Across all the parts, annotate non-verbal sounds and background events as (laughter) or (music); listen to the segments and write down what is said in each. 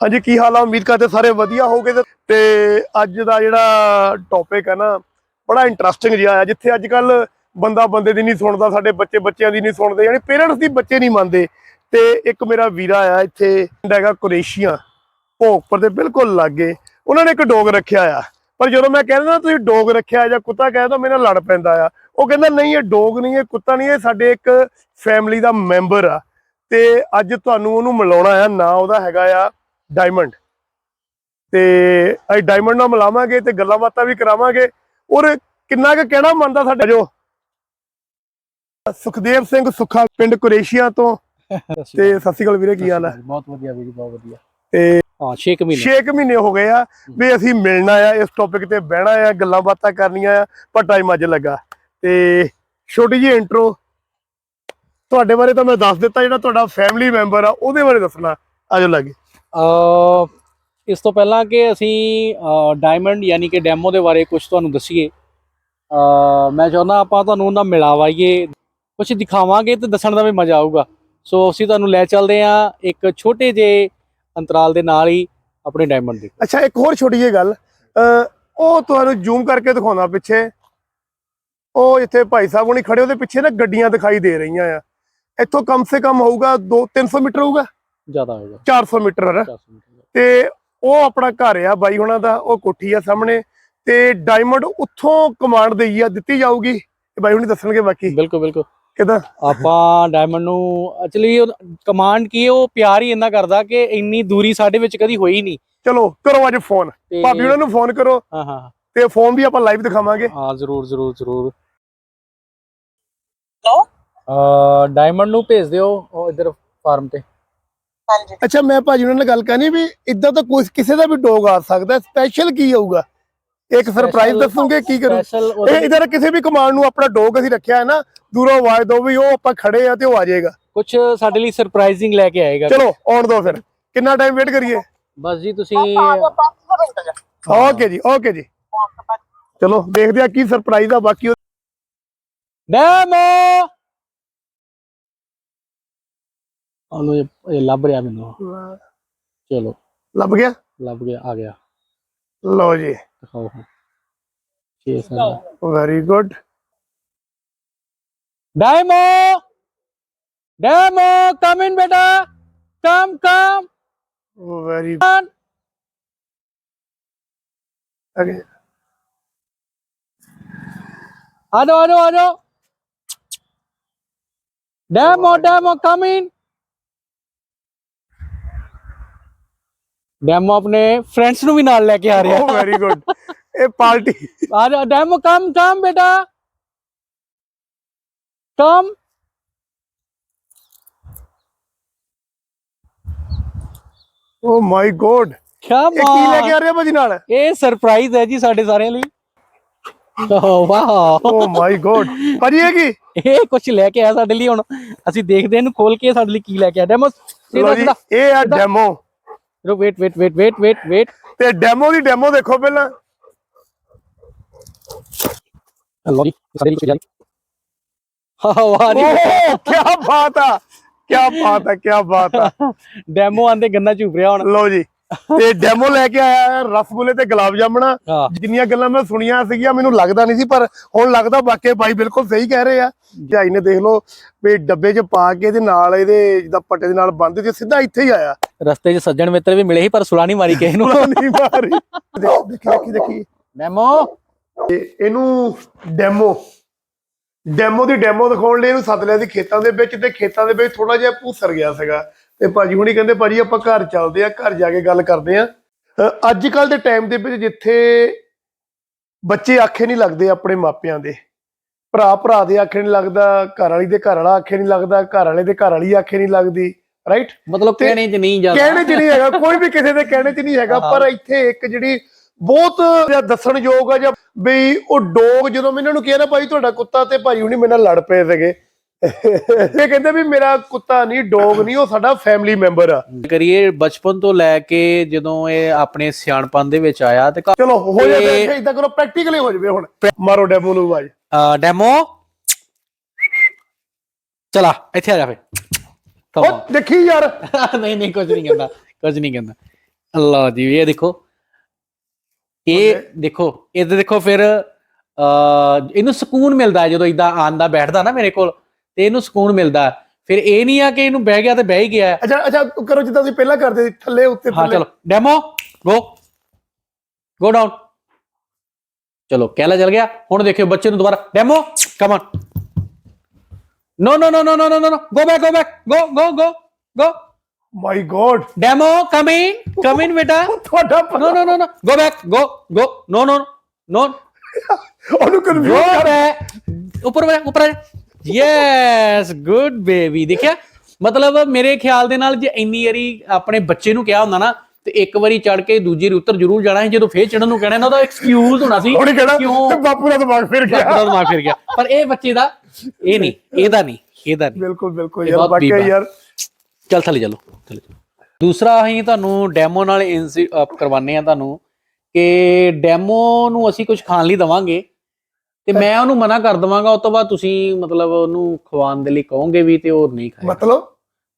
ਹਾਂਜੀ, ਕੀ ਹਾਲ ਆ? ਉਮੀਦ ਕਰਦੇ ਸਾਰੇ ਵਧੀਆ ਹੋਗੇ ਤੇ ਅੱਜ ਦਾ ਜਿਹੜਾ ਟੌਪਿਕ ਹੈ ਨਾ, ਬੜਾ ਇੰਟਰਸਟਿੰਗ ਜਿਹਾ ਆ, ਜਿੱਥੇ ਅੱਜ ਕੱਲ ਬੰਦਾ ਬੰਦੇ ਦੀ ਨਹੀਂ ਸੁਣਦਾ, ਸਾਡੇ ਬੱਚੇ ਬੱਚਿਆਂ ਦੀ ਨਹੀਂ ਸੁਣਦੇ, ਯਾਨੀ ਪੇਰੈਂਟਸ ਦੀ ਬੱਚੇ ਨਹੀਂ ਮੰਨਦੇ। ਤੇ ਇੱਕ ਮੇਰਾ ਵੀਰਾ ਆ, ਇੱਥੇ ਪਿੰਡ ਹੈਗਾ ਕੁਰੇਸ਼ੀਆ ਭੋਗਪੁਰ ਦੇ ਬਿਲਕੁਲ ਲਾਗੇ, ਉਹਨਾਂ ਨੇ ਇੱਕ ਡੋਗ ਰੱਖਿਆ ਆ। ਪਰ ਜਦੋਂ ਮੈਂ ਕਹਿੰਦਾ ਨਾ ਤੁਸੀਂ ਡੋਗ ਰੱਖਿਆ ਜਾਂ ਕੁੱਤਾ? ਕਹਿੰਦਾ ਮੇਰੇ ਨਾਲ ਲੜ ਪੈਂਦਾ ਆ। ਉਹ ਕਹਿੰਦਾ, ਨਹੀਂ, ਇਹ ਡੋਗ ਨਹੀਂ ਇਹ ਕੁੱਤਾ ਨਹੀਂ ਇਹ ਸਾਡੇ ਇੱਕ ਫੈਮਿਲੀ ਦਾ ਮੈਂਬਰ ਆ। ਤੇ ਅੱਜ ਤੁਹਾਨੂੰ ਉਹਨੂੰ ਮਿਲਾਉਣਾ ਆ, ਨਾ ਉਹਦਾ ਹੈਗਾ ਆ ਡਾਇਮੰਡ ਤੇ ਅਸੀਂ ਡਾਇਮੰਡ ਨਾਲ ਮਿਲਾਵਾਂਗੇ ਤੇ ਗੱਲਾਂ ਬਾਤਾਂ ਵੀ ਕਰਾਵਾਂਗੇ। ਔਰ ਕਿੰਨਾ ਕੁ ਕਹਿਣਾ ਮੰਨਦਾ ਸਾਡਾ ਜੋ? ਸੁਖਦੇਵ ਸਿੰਘ ਸੁੱਖਾ ਪਿੰਡ ਕੁਰੇਸ਼ੀਆ ਤੋਂ। ਤੇ ਸਤਿ ਸ਼੍ਰੀ ਅਕਾਲ ਵੀਰੇ ਕੀ ਹਾਲ ਹੈ? ਬਹੁਤ ਵਧੀਆ ਵੀਰ ਬਹੁਤ ਵਧੀਆ। ਤੇ ਹਾਂ 6 ਮਹੀਨੇ। 6 ਮਹੀਨੇ ਹੋ ਗਏ ਆ ਵੀ ਅਸੀਂ ਮਿਲਣਾ ਆ ਇਸ ਟੌਪਿਕ ਤੇ ਬਹਿਣਾ ਆ ਗੱਲਾਂ ਬਾਤਾਂ ਕਰਨੀਆਂ ਆ ਪਰ ਟਾਈਮ ਅੱਜ ਲੱਗਾ। ਤੇ ਛੋਟੀ ਜਿਹੀ ਇੰਟਰੋ ਤੁਹਾਡੇ ਬਾਰੇ ਤਾਂ ਮੈਂ ਦੱਸ ਦਿੱਤਾ ਜਿਹੜਾ ਤੁਹਾਡਾ ਫੈਮਿਲੀ ਮੈਂਬਰ ਆ ਉਹਦੇ ਬਾਰੇ ਦੱਸਣਾ ਆਜੋ ਲੱਗੇ। ਇਸ ਤੋਂ ਪਹਿਲਾਂ ਕਿ ਅਸੀਂ ਡਾਇਮੰਡ ਯਾਨੀ ਕਿ ਡੈਮੋ ਦੇ ਬਾਰੇ ਕੁਝ ਤੁਹਾਨੂੰ ਦੱਸੀਏ। ਮੈਂ ਚਾਹੁੰਦਾ ਆਪਾਂ ਤੁਹਾਨੂੰ ਉਹਨਾਂ ਮਿਲਾਵਾਈਏ। ਕੁਝ ਦਿਖਾਵਾਂਗੇ ਤੇ ਦੱਸਣ ਦਾ ਵੀ ਮਜ਼ਾ ਆਊਗਾ। ਸੋ ਅਸੀਂ ਤੁਹਾਨੂੰ ਲੈ ਚੱਲਦੇ ਆ ਇੱਕ ਛੋਟੇ ਜਿਹੇ ਅੰਤਰਾਲ ਦੇ ਨਾਲ ਹੀ ਆਪਣੇ ਡਾਇਮੰਡ ਦੇ। ਅੱਛਾ, ਇੱਕ ਹੋਰ ਛੋਟੀ ਜਿਹੀ ਗੱਲ। ਉਹ ਤੁਹਾਨੂੰ ਜ਼ੂਮ ਕਰਕੇ ਦਿਖਾਉਣਾ ਪਿੱਛੇ। ਉਹ ਇੱਥੇ ਭਾਈ ਸਾਹਿਬ ਹੁਣੀ ਖੜੇ, ਉਹਦੇ ਪਿੱਛੇ ਨਾ ਗੱਡੀਆਂ ਦਿਖਾਈ ਦੇ ਰਹੀਆਂ ਆ। ਇੱਥੋਂ ਕਮ ਸੇ ਕਮ ਹੋਊਗਾ 2 300 ਮੀਟਰ ਹੋਊਗਾ। ਜ਼ਿਆਦਾ ਹੋਏਗਾ। 400 ਮੀਟਰ ਹੈ 400 ਮੀਟਰ। ਤੇ ਉਹ ਆਪਣਾ ਘਰ ਆ ਬਾਈ ਹੁਣਾਂ ਦਾ ਉਹ ਕੋਠੀ ਆ ਸਾਹਮਣੇ। ਤੇ ਡਾਇਮੰਡ ਉੱਥੋਂ ਕਮਾਂਡ ਦੇਈ ਆ ਦਿੱਤੀ ਜਾਊਗੀ। ਇਹ ਬਾਈ ਹੁਣੀ ਦੱਸਣਗੇ ਬਾਕੀ। ਬਿਲਕੁਲ ਬਿਲਕੁਲ। ਕਿਦਾਂ? ਆਪਾਂ ਡਾਇਮੰਡ ਨੂੰ ਐਕਚੁਅਲੀ ਕਮਾਂਡ ਕੀ ਉਹ ਪਿਆਰ ਹੀ ਇੰਨਾ ਕਰਦਾ ਕਿ ਇੰਨੀ ਦੂਰੀ ਸਾਡੇ ਵਿੱਚ ਕਦੀ ਹੋਈ ਨਹੀਂ। ਚਲੋ ਕਰੋ ਅੱਜ ਫੋਨ ਭਾਬੀ ਉਹਨਾਂ ਨੂੰ ਫੋਨ ਕਰੋ। ਹਾਂ ਹਾਂ ਤੇ ਫੋਨ ਵੀ ਆਪਾਂ ਲਾਈਵ ਦਿਖਾਵਾਂਗੇ। ਹਾਂ ਜ਼ਰੂਰ ਜ਼ਰੂਰ ਜ਼ਰੂਰ। ਹੈਲੋ ਅ ਡਾਇਮੰਡ ਨੂੰ ਭੇਜ ਦਿਓ ਉਹ ਇਧਰ ਫਾਰਮ ਤੇ। ਹਾਂਜੀ। ਅੱਛਾ ਮੈਂ ਭਾਜੀ ਉਹਨਾਂ ਨਾਲ ਗੱਲ ਕਰਨੀ ਵੀ ਇਦਾਂ ਤਾਂ ਕੋਈ ਕਿਸੇ ਦਾ ਵੀ ਡੋਗ ਆ ਸਕਦਾ ਸਪੈਸ਼ਲ ਕੀ ਹੋਊਗਾ? ਇੱਕ ਸਰਪ੍ਰਾਈਜ਼ ਦੱਸੋਗੇ ਕੀ ਕਰੂ? ਇਹ ਇਧਰ ਕਿਸੇ ਵੀ ਕਮਾਂਡ ਨੂੰ ਆਪਣਾ ਡੋਗ ਅਸੀਂ ਰੱਖਿਆ ਹੈ ਨਾ ਦੂਰੋਂ ਆਵਾਜ਼ ਦੋ ਵੀ ਉਹ ਆਪਾਂ ਖੜੇ ਆ ਤੇ ਉਹ ਆ ਜਾਏਗਾ। ਕੁਝ ਸਾਡੇ ਲਈ ਸਰਪ੍ਰਾਈਜ਼ਿੰਗ ਲੈ ਕੇ ਆਏਗਾ। ਚਲੋ ਆਉਣ ਦੋ ਫਿਰ। ਕਿੰਨਾ ਟਾਈਮ ਵੇਟ ਕਰੀਏ? ਬਸ ਜੀ ਤੁਸੀਂ ਓਕੇ ਜੀ ਓਕੇ ਜੀ। ਚਲੋ ਦੇਖਦੇ ਆ ਕੀ ਸਰਪ੍ਰਾਈਜ਼ ਆ ਬਾਕੀ ਡੈਮੋ ਉਹਨੂੰ ਇਹ ਇਹ ਲੱਭ ਰਿਹਾ ਮੈਨੂੰ ਚਲੋ ਲੱਭ ਗਿਆ ਲੱਭ ਗਿਆ ਆ ਗਿਆ ਲਓ ਜੀ ਦਿਖਾਓ ਹੁਣ ਛੇ ਸਾਲ very good demo demo come in ਬੇਟਾ ਕਮ ਕਮ ਵੈਰੀ ਅਗੇ आ जाओ आ जाओ आ जाओ demo demo come in demo ਆਪਣੇ ਫਰੈਂਡਸ ਨੂੰ ਵੀ ਨਾਲ ਲੈ ਕੇ ਆ ਰਿਹਾ। ਵੈਰੀ ਗੁੱਡ ਇਹ ਪਾਰਟੀ। ਆ ਜਾ ਡੈਮੋ ਕਮ ਕਮ ਬੇਟਾ। ਕਮ ਓ ਮਾਈ ਗੋਡ ਕੀ ਕੀ ਲੈ ਕੇ ਆ ਰਿਹਾ ਭਾਜੀ ਨਾਲ? ਇਹ ਸਰਪ੍ਰਾਈਜ਼ ਹੈ ਜੀ ਸਾਡੇ ਸਾਰਿਆਂ ਲਈ। ਓ ਵਾਓ ਓ ਮਾਈ ਗੋਡ ਭਾਜੀ ਇਹ ਕੀ? ਇਹ ਕੁਝ ਲੈ ਕੇ ਆਇਆ ਸਾਡੇ ਲਈ ਹੁਣ। ਅਸੀਂ ਦੇਖਦੇ ਹਾਂ ਇਹਨੂੰ ਖੋਲ ਕੇ ਸਾਡੇ ਲਈ ਕੀ ਲੈ ਕੇ ਆਇਆ। ਡੈਮੋ ਇਹ ਆ ਡੈਮੋ ਰੋ wait wait wait wait wait wait ਤੇ ਡੈਮੋ ਦੀ ਡੈਮੋ ਦੇਖੋ ਪਹਿਲਾਂ। ਲੋ ਜੀ ਸਾਡੇ ਹਾਂ ਵਾਹ ਜੀ ਕੀ ਬਾਤ ਆ ਕੀ ਬਾਤ ਆ ਕੀ ਬਾਤ ਆ। ਡੈਮੋ ਆਂਦੇ ਗੰਨਾ ਝੂਪ ਰਿਹਾ ਹੁਣ। ਲਓ ਜੀ। ਤੇ ਡੈਮੋ ਲੈ ਕੇ ਆਇਆ ਹੈ ਰਸਗੁੱਲੇ ਤੇ ਗੁਲਾਬ ਜਾਮਣਾ। ਜਿੰਨੀਆਂ ਗੱਲਾਂ ਮੈਂ ਸੁਣੀਆਂ ਸੀਗੀਆਂ ਮੈਨੂੰ ਲੱਗਦਾ ਨਹੀਂ ਸੀ ਪਰ ਹੁਣ ਲੱਗਦਾ ਵਾਕਈ ਬਾਈ ਬਿਲਕੁਲ ਸਹੀ ਕਹਿ ਰਹੇ ਆ। ਭਾਈ ਨੇ ਦੇਖ ਲਓ ਵੀ ਡੱਬੇ 'ਚ ਪਾ ਕੇ ਇਹਦੇ ਨਾਲ ਇਹਦੇ ਜਿੱਦਾਂ ਪੱਟੇ ਦੇ ਨਾਲ ਬੰਨ੍ਹ ਤੇ ਸਿੱਧਾ ਇੱਥੇ ਹੀ ਆਇਆ। ਰਸਤੇ 'ਚ ਸੱਜਣ ਮਿੱਤਰ ਵੀ ਮਿਲੇ ਸੀ ਪਰ ਸੁਲਾ ਨਹੀਂ ਮਾਰੀ ਕਿਸੇ ਨੂੰ। ਨਹੀਂ ਮਾਰੀ। ਦੇਖ- ਦੇਖੀ ਦੇਖੀ ਡੈਮੋ ਇਹਨੂੰ ਡੈਮੋ ਡੈਮੋ ਦੀ ਡੈਮੋ ਦਿਖਾਉਣ ਲਈ ਇਹਨੂੰ ਸੱਦ ਲਿਆ ਸੀ ਖੇਤਾਂ ਦੇ ਵਿੱਚ ਤੇ ਖੇਤਾਂ ਦੇ ਵਿੱਚ ਥੋੜਾ ਜਿਹਾ ਭੂਸਰ ਗਿਆ ਸੀਗਾ। ਤੇ ਭਾਜੀ ਹੁਣੀ ਕਹਿੰਦੇ ਭਾਜੀ ਆਪਾਂ ਘਰ ਚੱਲਦੇ ਆ ਘਰ ਜਾ ਕੇ ਗੱਲ ਕਰਦੇ ਆ ਅੱਜ ਕੱਲ ਦੇ ਟਾਈਮ ਦੇ ਵਿੱਚ ਜਿੱਥੇ ਬੱਚੇ ਆਖੇ ਨਹੀਂ ਲੱਗਦੇ ਆਪਣੇ ਮਾਪਿਆਂ ਦੇ ਭਰਾ ਭਰਾ ਦੇ ਆਖੇ ਨਹੀਂ ਲੱਗਦਾ ਘਰ ਵਾਲੀ ਦੇ ਘਰ ਵਾਲਾ ਆਖੇ ਨਹੀਂ ਲੱਗਦਾ ਘਰ ਵਾਲੇ ਦੇ ਘਰ ਵਾਲੀ ਆਖੇ ਨਹੀਂ ਲੱਗਦੀ ਰਾਈਟ ਮਤਲਬ ਕਹਿਣੇ 'ਚ ਨਹੀਂ ਜਾਂਦਾ ਕਹਿਣੇ 'ਚ ਨਹੀਂ ਹੈਗਾ ਕੋਈ ਵੀ ਕਿਸੇ ਦੇ ਕਹਿਣੇ 'ਚ ਨਹੀਂ ਹੈਗਾ ਪਰ ਇੱਥੇ ਇੱਕ ਜਿਹੜੀ ਬਹੁਤ ਦੱਸਣਯੋਗ ਆ ਜਾਂ ਬਈ ਉਹ ਡੋਗ ਜਦੋਂ ਮੈਂ ਇਹਨਾਂ ਨੂੰ ਕਿਹਾ ਨਾ ਭਾਈ ਤੁਹਾਡਾ ਕੁੱਤਾ ਤੇ ਭਾਈ ਹੁਣੀ ਮੇਰੇ ਨਾਲ ਲੜ ਪਏ ਸੀਗੇ। ਇਹ ਕਹਿੰਦੇ ਵੀ ਮੇਰਾ ਕੁੱਤਾ ਨਹੀਂ ਡੋਗ ਨਹੀਂ ਉਹ ਸਾਡਾ ਫੈਮਿਲੀ ਮੈਂਬਰ ਆ। ਕਰੀਏ ਬਚਪਨ ਤੋਂ ਲੈ ਕੇ ਜਦੋਂ ਇਹ ਆਪਣੇ ਸਿਆਣਪਨ ਦੇ ਵਿੱਚ ਆਇਆ ਤੇ ਚਲੋ ਹੋ ਜਾਵੇ ਇਦਾਂ ਕਰੋ ਪ੍ਰੈਕਟੀਕਲੀ ਹੋ ਜਾਵੇ ਹੁਣ। ਮਾਰੋ ਡੈਮੋ ਨੂੰ ਆਵਾਜ਼। ਡੈਮੋ ਚਲਾ ਇੱਥੇ ਆ ਜਾ ਫੇ ਉਹ ਦੇਖੀ ਯਾਰ। (laughs) ਨਹੀਂ ਨਹੀਂ ਕੁਝ ਨਹੀਂ ਕਹਿੰਦਾ ਕੁਝ ਨਹੀਂ ਕਹਿੰਦਾ। ਅੱਲਾ ਜੀ ਇਹ ਦੇਖੋ। ਇਹ ਦੇਖੋ ਇਹਦੇ ਦੇਖੋ ਫਿਰ ਇਹਨੂੰ ਸਕੂਨ ਮਿਲਦਾ ਜਦੋਂ ਇਦਾਂ ਆਂਦਾ ਬੈਠਦਾ ਨਾ ਮੇਰੇ ਕੋਲ। ਤੇ ਇਹਨੂੰ ਸਕੂਨ ਮਿਲਦਾ। ਫਿਰ ਇਹ ਨਹੀਂ ਆ ਕਿ ਇਹਨੂੰ ਬਹਿ ਗਿਆ ਤੇ ਬਹਿ ਹੀ ਗਿਆ। ਅੱਛਾ ਅੱਛਾ ਕਰੋ ਜਿੱਦਾਂ ਤੁਸੀਂ ਪਹਿਲਾਂ ਕਰਦੇ ਸੀ ਥੱਲੇ ਉੱਤੇ ਹਾਂ ਚਲੋ। ਡੈਮੋ ਗੋ ਗੋ ਡਾਊਨ ਚਲੋ ਕਹਿਲਾ ਚਲ ਗਿਆ। ਹੁਣ ਦੇਖਿਓ ਬੱਚੇ ਨੂੰ ਦੁਬਾਰਾ। Demo come on no no no no no no no go back go back go go go go my God Demo come in come in ਬੇਟਾ ਤੁਹਾਡਾ no no no no go back go go no no no (laughs) ਉਹਨੂੰ confuse ਕਰ। ਉੱਪਰ ਉੱਪਰ yes good baby ਦੇਖਿਆ ਮਤਲਬ ਮੇਰੇ ਖਿਆਲ ਦੇ ਨਾਲ ਜੇ ਇੰਨੀ ਵਾਰੀ ਆਪਣੇ ਬੱਚੇ ਨੂੰ ਕਿਹਾ ਹੁੰਦਾ ਨਾ ਤੇ ਇੱਕ ਵਾਰੀ ਚੜ ਕੇ ਦੂਜੀ ਉੱਤਰ ਜ਼ਰੂਰ ਜਾਣਾ ਸੀ ਜਦੋਂ ਫੇਰ ਚੜਨ ਨੂੰ ਕਹਿਣਾ ਨਾ ਉਹਦਾ ਐਕਸਕਿਊਜ਼ ਹੋਣਾ ਸੀ ਉਹਨੇ ਕਿਉਂ? ਤੇ ਬਾਪੂ ਦਾ ਦਿਮਾਗ ਫਿਰ ਬਾਪੂ ਗਿਆ ਦਾ ਦਿਮਾਗ ਫਿਰ ਗਿਆ। ਪਰ ਇਹ ਬੱਚੇ ਦਾ ਇਹ ਨਹੀਂ ਇਹਦਾ ਨਹੀਂ ਇਹਦਾ ਨਹੀਂ। ਬਿਲਕੁਲ ਬਿਲਕੁਲ ਯਾਰ ਬੀਬਾ। ਯਾਰ। ਚੱਲ ਥੱਲੇ ਚਲੋ ਥੱਲੇ ਚਲੋ। ਦੂਸਰਾ ਅਸੀਂ ਤੁਹਾਨੂੰ ਡੈਮੋ ਨਾਲ ਕਰਵਾਉਂਦੇ ਆ ਤੁਹਾਨੂੰ ਕਿ ਡੈਮੋ ਨੂੰ ਅਸੀਂ ਕੁਝ ਖਾਣ ਲਈ ਦਵਾਂਗੇ। ਤੇ ਮੈਂ ਉਹਨੂੰ ਮਨਾ ਕਰ ਦਵਾਂਗਾ ਉਸ ਤੋਂ ਬਾਅਦ ਤੁਸੀਂ ਮਤਲਬ ਉਹਨੂੰ ਖਵਾਉਣ ਦੇ ਲਈ ਕਹੋਗੇ ਵੀ ਤੇ ਉਹ ਨਹੀਂ ਖਾਏਗਾ। ਮਤਲਬ?